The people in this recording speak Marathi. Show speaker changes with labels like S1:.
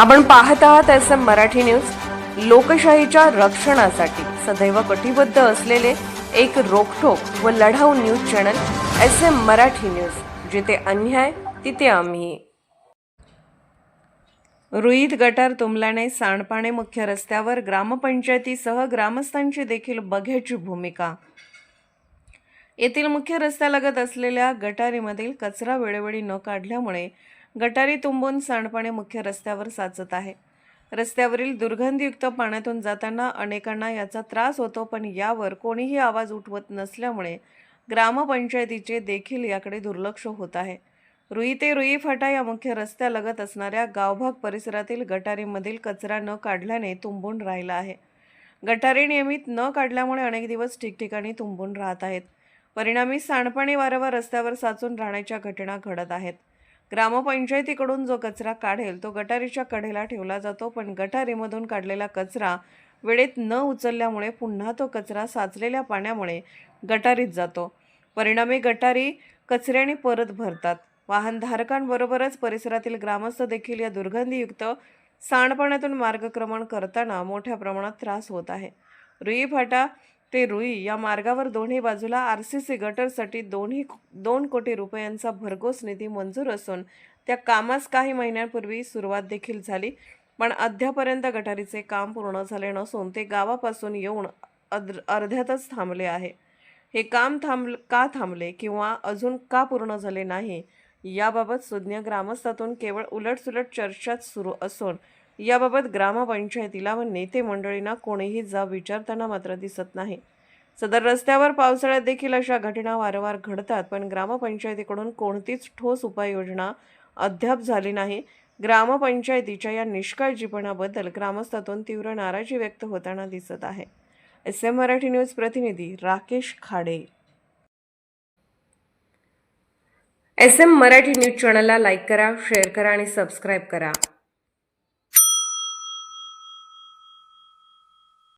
S1: आपण पाहत आहात एस एम मराठी न्यूज. लोकशाहीच्या रक्षणासाठी सदैव कटिबद्ध असलेले एक रोखोक व लढाऊ news channel S M Marathi news. जिथे अन्याय तिथे आम्ही. रुईत गटार तुंबल्याने सांडपाणे मुख्य रस्त्यावर ग्रामपंचायतीसह ग्रामस्थांची देखील बघ्याची भूमिका. येथील मुख्य रस्त्यालगत असलेल्या गटारीमधील कचरा वेळोवेळी न काढल्यामुळे गटारी तुंबून सांडपाणी मुख्य रस्त्यावर साचत आहे. रस्त्यावरील दुर्गंधीयुक्त पाण्यातून जाताना अनेकांना याचा त्रास होतो पण यावर कोणीही आवाज उठवत नसल्यामुळे ग्रामपंचायतीचे देखील याकडे दुर्लक्ष होत आहे. रुई ते रुई फाटा या मुख्य रस्त्यालगत असणाऱ्या गावभाग परिसरातील गटारीमधील कचरा न काढल्याने तुंबून राहिला आहे. गटारी नियमित न काढल्यामुळे अनेक दिवस ठिकठिकाणी तुंबून राहत आहेत. परिणामी सांडपाणी वारंवार रस्त्यावर साचून राहण्याच्या घटना घडत आहेत. ग्रामपंचायतीकडून जो कचरा काढेल तो गटारीच्या कडेला ठेवला जातो. पण गटारीमधून काढलेला कचरा वेळेत न उचलल्यामुळे पुन्हा तो कचरा साचलेल्या पाण्यामुळे गटारीत जातो. परिणामी गटारी कचऱ्याने परत भरतात. वाहनधारकांबरोबरच परिसरातील ग्रामस्थ देखील या दुर्गंधीयुक्त सांडपाण्यातून मार्गक्रमण करताना मोठ्या प्रमाणात त्रास होत आहे. रुई फाटा ते रुई या मार्गावर दोन्ही बाजूला आर सी सी गटरसाठी दोन्ही दोन कोटी रुपयांचा भरघोस निधी मंजूर असून त्या कामास काही महिन्यांपूर्वी सुरुवात देखील झाली. पण अद्यापर्यंत गटारीचे काम पूर्ण झाले नसून ते गावापासून येऊन अद्र अर्ध्यातच थांबले आहे. हे काम थांब का थांबले किंवा अजून का पूर्ण झाले नाही याबाबत सुज्ञ ग्रामस्थातून केवळ उलटसुलट चर्चाच सुरू असून याबाबत ग्रामपंचायतीला व नेते मंडळींना कोणीही जाब विचारताना मात्र दिसत नाही. सदर रस्त्यावर पावसाळ्यात देखील अशा घटना वारंवार घडतात पण ग्रामपंचायतीकडून कोणतीच ठोस उपाययोजना अद्याप झाली नाही. ग्रामपंचायतीच्या या निष्काळजीपणाबद्दल ग्रामस्थातून तीव्र नाराजी व्यक्त होताना दिसत आहे. एस एम मराठी न्यूज प्रतिनिधी Rakesh Khade. S M Marathi news चॅनलला लाईक करा शेअर करा आणि सबस्क्राईब करा.